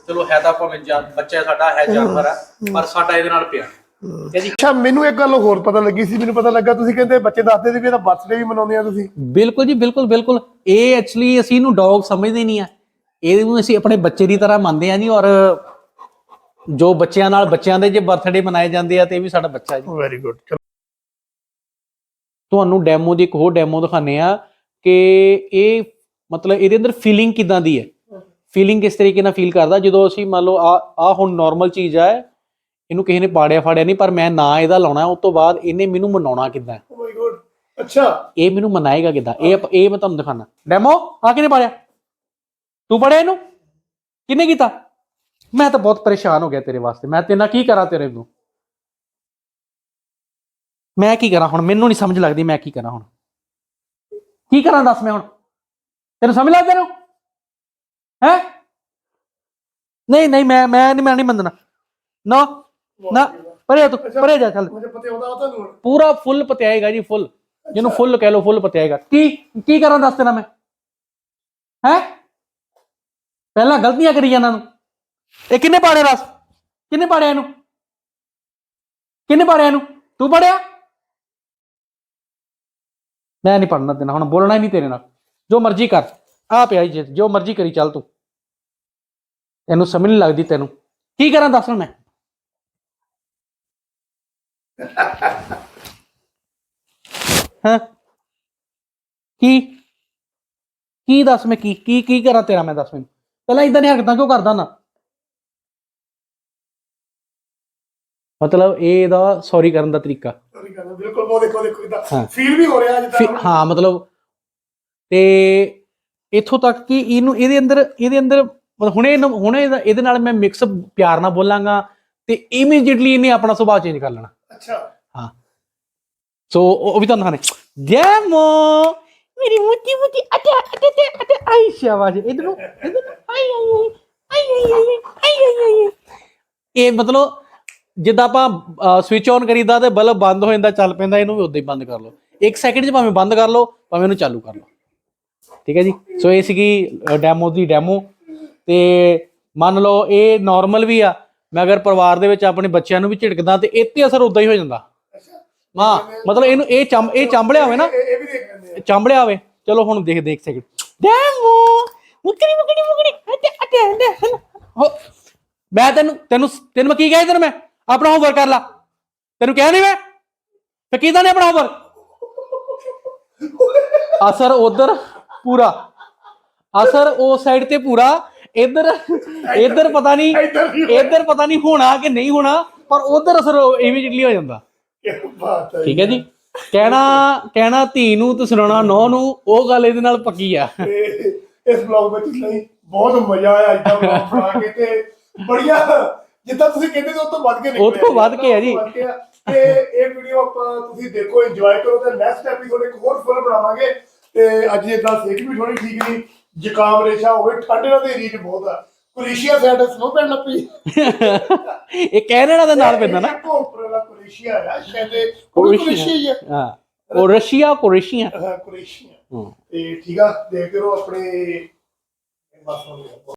ਚਲੋ ਹੈ ਤਾਂ ਭਾਵੇਂ ਜਾਨ ਬੱਚਾ ਸਾਡਾ ਹੈ ਜਾਨਵਰ ਆ ਪਰ ਸਾਡਾ ਇਹਦੇ ਨਾਲ ਪਿਆਰ ਠੀਕ ਹੈ ਜੀ ਅੱਛਾ ਮੈਨੂੰ ਇੱਕ ਗੱਲ ਹੋਰ ਪਤਾ ਲੱਗੀ ਸੀ ਮੈਨੂੰ ਪਤਾ ਲੱਗਾ ਤੁਸੀਂ ਕਹਿੰਦੇ ਬੱਚੇ ਦੱਸਦੇ ਸੀ ਵੀ ਇਹਦਾ ਬਰਥਡੇ ਵੀ ਮਨਾਉਂਦੇ ਆ ਤੁਸੀਂ। ਬਿਲਕੁਲ ਜੀ ਬਿਲਕੁਲ ਬਿਲਕੁਲ। ਇਹ ਐਕਚੁਅਲੀ ਅਸੀਂ ਇਹਨੂੰ ਡੌਗ ਸਮਝਦੇ ਨਹੀਂ ਆ। ਇਹਨੂੰ ਅਸੀਂ ਆਪਣੇ ਬੱਚੇ ਦੀ ਤਰ੍ਹਾਂ ਮੰਨਦੇ ਆ ਜੀ ਔਰ ਜੋ ਬੱਚਿਆਂ ਨਾਲ ਬੱਚਿਆਂ ਦੇ ਜੇ ਬਰਥਡੇ ਮਨਾਏ ਜਾਂਦੇ ਆ ਤੇ ਇਹ ਵੀ ਸਾਡਾ ਬੱਚਾ ਜੀ। ਵੈਰੀ ਗੁੱਡ ਤੁਹਾਨੂੰ ਡੈਮੋ ਦੀ ਇੱਕ ਹੋਰ ਡੈਮੋ ਦਿਖਾਣੇ ਆ ਕਿ ਇਹ ਮਤਲਬ ਇਹਦੇ ਅੰਦਰ ਫੀਲਿੰਗ ਕਿਦਾਂ ਦੀ ਹੈ। ਫੀਲਿੰਗ ਕਿਸ ਤਰੀਕੇ ਨਾਲ ਫੀਲ ਕਰਦਾ? ਜਦੋਂ ਅਸੀਂ ਮੰਨ ਲਓ ਆ ਆ ਹੁਣ ਨਾਰਮਲ ਚੀਜ਼ ਆ ਇਹਨੂੰ ਕਿਸੇ ਨੇ ਪਾੜਿਆ ਫਾੜਿਆ ਨਹੀਂ ਪਰ ਮੈਂ ਨਾ ਇਹਦਾ ਲਾਉਣਾ ਉਸ ਤੋਂ ਬਾਅਦ ਇਹਨੇ ਮੈਨੂੰ ਮਨਾਉਣਾ ਕਿਦਾਂ ਓ ਮਾਈ ਗੋਡ Oh ਅੱਛਾ। ਇਹ ਮੈਨੂੰ ਮਨਾਏਗਾ ਕਿਦਾਂ? ਇਹ ਇਹ ਮੈਂ ਤੁਹਾਨੂੰ ਦਿਖਾਣਾ ਡੈਮੋ ਆ ਕਿਨੇ ਪਾੜਿਆ? ਤੂੰ ਪੜਿਆ ਇਹਨੂੰ? ਕਿਨੇ ਕੀਤਾ? ਮੈਂ ਤਾਂ ਬਹੁਤ ਪਰੇਸ਼ਾਨ ਹੋ ਗਿਆ ਤੇਰੇ ਵਾਸਤੇ। ਮੈਂ ਤੇਰੇ ਨਾਲ ਕੀ ਕਰਾਂ ਤੇਰੇ ਨੂੰ? ਮੈਂ ਕੀ ਕਰਾਂ ਹੁਣ? ਮੈਨੂੰ ਨਹੀਂ ਸਮਝ ਲੱਗਦੀ ਮੈਂ ਕੀ ਕਰਾਂ ਹੁਣ। ਕੀ ਕਰਾਂ ਦੱਸ ਮੈਂ ਹੁਣ? ਤੈਨੂੰ ਸਮਝ ਲੱਗਦਾ ਤੈਨੂੰ ਹੈ? ਨਹੀਂ ਨਹੀਂ ਮੈਂ ਮੈਂ ਨਹੀਂ ਮੈਂ ਨਹੀਂ ਮੰਨਣਾ। ਨਾ ਨਾ ਪਰੇ ਤੂੰ ਪਰੇ ਜਾ ਚੱਲ। ਮੈਨੂੰ ਪਤਾ ਹੁੰਦਾ ਤੁਹਾਨੂੰ ਹੁਣ। ਪੂਰਾ ਫੁੱਲ ਪਤਿਆਏਗਾ ਜੀ ਫੁੱਲ। ਜਿਹਨੂੰ ਫੁੱਲ ਕਹਿ ਲੋ ਫੁੱਲ ਪਤਿਆਏਗਾ ਕੀ ਕੀ ਕਰਾਂ ਦੱਸ ਦੇਣਾ ਮੈਂ? ਹੈ? ਪਹਿਲਾਂ ਗਲਤੀਆਂ ਕਰੀ ਜਾਂਦਾ ਨੂੰ। ਇਹ ਕਿੰਨੇ ਪਾੜਿਆ ਰਸ ਕਿੰਨੇ ਪਾੜਿਆ ਇਹਨੂੰ? ਕਿੰਨੇ ਪਾੜਿਆ ਇਹਨੂੰ? ਤੂੰ ਪੜਿਆ? ਮੈਂ ਨਹੀਂ ਪੜਨਾ ਦੇਣਾ ਹੁਣ ਬੋਲਣਾ ਹੀ ਨਹੀਂ ਤੇਰੇ ਨਾਲ। ਜੋ ਮਰਜ਼ੀ ਕਰ। ਆ ਪਿਆ ਜੀ ਜੋ ਮਰਜ਼ੀ ਕਰੀ ਚੱਲ ਤੂੰ। ਤੈਨੂੰ ਸਮਝ ਨਹੀਂ ਲੱਗਦੀ ਤੈਨੂੰ। ਕੀ ਕਰਾਂ ਦੱਸ ਮੈਂ? ਹਾਂ? ਕੀ? ਕੀ ਦੱਸ ਮੈਂ ਕੀ ਕੀ ਕੀ ਕਰਾਂ ਤੇਰਾ ਮੈਂ ਦੱਸ ਮੈਨੂੰ? ਪਹਿਲਾਂ ਇਦਾਂ ਦੀਆਂ ਹਰਕਤਾਂ ਕਿਉਂ ਕਰਦਾ ਨਾ? ਮਤਲਬ ਇਹ ਇਹਦਾ ਸੌਰੀ ਕਰਨ ਦਾ ਤਰੀਕਾ। ਸੌਰੀ ਗੱਲ ਬਿਲਕੁਲ ਉਹ ਦੇਖੋ ਦੇਖੋ। ਇਦਾਂ ਫੀਲ ਵੀ ਹੋ ਰਿਹਾ ਜਿੱਦਾਂ ਹਾਂ ਮਤਲਬ ਤੇ ਇੱਥੋਂ ਤੱਕ ਕਿ ਇਹਨੂੰ ਇਹਦੇ ਅੰਦਰ ਇਹਦੇ ਅੰਦਰ ਹੁਣੇ ਹੁਣੇ ਇਹਦੇ ਨਾਲ ਮੈਂ ਮਿਕਸ ਪਿਆਰ ਨਾਲ ਬੋਲਾਂਗਾ ਤੇ ਇਮੀਡੀਏਟਲੀ ਇਹਨੇ ਆਪਣਾ ਸੁਭਾਅ ਚੇਂਜ ਕਰ ਲੈਣਾ। ਅੱਛਾ। ਹਾਂ। ਸੋ ਉਹ ਵੀ ਤਾਂ ਨਾ ਨੇ ਜੈਮੋ ਮੇਰੀ ਮੁੱਤੀ ਮੁੱਤੀ ਅਟੇ ਅਟੇ ਤੇ ਅਟੇ ਆਈ ਸ਼ਾਬਾਸ਼। ਇਧਰ ਨੂੰ ਇਧਰ ਨੂੰ ਆਈ ਆਈ ਆਈ ਆਈ ਆਈ ਆਈ ਇਹ ਮਤਲਬ ਜਿੱਦਾਂ ਆਪਾਂ ਸਵਿਚ ਆਨ ਕਰੀਦਾ ਤੇ ਬਲਬ ਬੰਦ ਹੋ ਜਾਂਦਾ ਚੱਲ ਪੈਂਦਾ ਇਹਨੂੰ ਵੀ ਉਦਾਂ ਹੀ ਬੰਦ ਕਰ ਲਓ। 1 ਸੈਕਿੰਡ 'ਚ ਭਾਵੇਂ ਬੰਦ ਕਰ ਲਓ ਭਾਵੇਂ ਇਹਨੂੰ ਚਾਲੂ ਕਰ ਲਓ। ਠੀਕ ਹੈ ਜੀ? ਸੋ ਇਹ ਸੀਗੀ ਡੈਮੋ ਦੀ ਡੈਮੋ ਤੇ ਮੰਨ ਲਓ ਇਹ ਨਾਰਮਲ ਵੀ ਆ ਮੈਂ ਅਗਰ ਪਰਿਵਾਰ ਦੇ ਵਿੱਚ ਆਪਣੇ ਬੱਚਿਆਂ ਨੂੰ ਵੀ ਝਿੜਕਦਾ ਤੇ ਇਹ ਤੇ ਅਸਰ ਉਦਾਂ ਹੀ ਹੋ ਜਾਂਦਾ। ਹਾਂ ਮਤਲਬ ਇਹਨੂੰ ਇਹ ਚੰਬ ਇਹ ਚੰਬਲਿਆ ਹੋਵੇ ਨਾ ਇਹ ਇਹ ਵੀ ਦੇਖ ਲੈਂਦੇ ਆ। ਇਹ ਚੰਬਲਿਆ ਹੋਵੇ। ਚਲੋ ਹੁਣ ਦੇਖ ਦੇਖ ਸੈਕਿੰਡ ਡੈਮੋ ਮੁਕੜੀ ਮੁਕੜੀ ਮੁਕੜੀ ਅੱਟੇ ਅੱਟੇ ਅੱਟੇ ਹੋ ਮੈਂ ਤੈਨੂੰ ਤੈਨੂੰ ਤੈਨੂੰ ਮੈਂ ਕੀ ਕਹਿ ਤੈਨੂੰ ਮੈਂ? ਆਪਣਾ ਹੋਮਵਰਕ ਕਰ ਲਾ। ਤੈਨੂੰ ਕਿਹਾ ਨਹੀਂ ਮੈਂ? ਫੇ ਕੀਤਾ ਨੇ ਆਪਣਾ ਹੋਮਵਰਕ ਅਸਰ ਉਧਰ ਪੂਰਾ। ਅਸਰ ਉਸ ਸਾਈਡ ਤੇ ਪੂਰਾ। ਇੱਧਰ ਇੱਧਰ ਪਤਾ ਨਹੀਂ ਇੱਧਰ ਪਤਾ ਨਹੀਂ ਹੋਣਾ ਕਿ ਨਹੀਂ ਹੋਣਾ ਪਰ ਉਧਰ ਅਸਰ ਇਮੀਡੀਏਟਲੀ ਹੋ ਜਾਂਦਾ। ਕੀ ਬਾਤ ਹੈ ਠੀਕ ਹੈ ਜੀ। ਕਹਿਣਾ ਕਹਿਣਾ ਧੀ ਨੂੰ ਤੇ ਸੁਣਾਉਣਾ ਨੌ ਨੂੰ ਉਹ ਗੱਲ ਇਹਦੇ ਨਾਲ ਪੱਕੀ ਆ। ਇਸ ਬਲੌਗ ਵਿੱਚ ਨਹੀਂ ਬਹੁਤ ਮਜ਼ਾ ਆਇਆ ਇਦਾਂ ਬਲੌਗ ਬਣਾ ਕੇ ਤੇ ਬੜੀਆ ਜਿੱਦਾਂ ਤੁਸੀਂ ਕਹਿੰਦੇ ਸੀ ਉਹ ਤੋਂ ਵੱਧ ਕੇ ਨਿਕਲਿਆ ਉਹ ਤੋਂ ਵੱਧ ਕੇ ਆ ਜੀ। ਉਹ। ਤੇ ਇਹ ਵੀਡੀਓ ਆਪਾਂ ਤੁਸੀਂ ਦੇਖੋ ਇੰਜੋਏ ਕਰੋ ਤੇ ਨੈਕਸਟ ਐਪੀਸੋਡ ਇੱਕ ਹੋਰ ਫੁੱਲ ਬਣਾਵਾਂਗੇ। ਤੇ ਅੱਜ ਇਦਾਂ ਸਿਹਤ ਵੀ ਥੋੜੀ ਠੀਕ ਨਹੀਂ ਜ਼ੁਕਾਮ ਰੇਸ਼ਾ ਹੋਵੇ ਠੰਡ ਨਾਲ ਤੇ ਰੀਚ ਬਹੁਤ ਆ। ਕੁਰੇਸ਼ੀਆ ਸਾਈਡ ਸਨੋ ਪੈਣ ਲੱਗ ਪਈ। ਇਹ ਕੈਨੇਡਾ ਦੇ ਨਾਲ ਪੈਂਦਾ ਨਾ। ਉੱਪਰ ਵਾਲਾ ਕੁਰੇਸ਼ੀਆ ਆ ਸ਼ਾਇਦ ਕੁਰੇਸ਼ੀਆ। ਹੀ ਉਹ ਰਸ਼ੀਆ ਕੁਰੇਸ਼ੀਆ। ਹਾਂ ਕੁਰੇਸ਼ੀਆ। ਹੂੰ। ਤੇ ਠੀਕ ਆ ਦੇਖਦੇ ਰਹੋ ਆਪਣੇ ਬਸ ਹੋ ਗਿਆ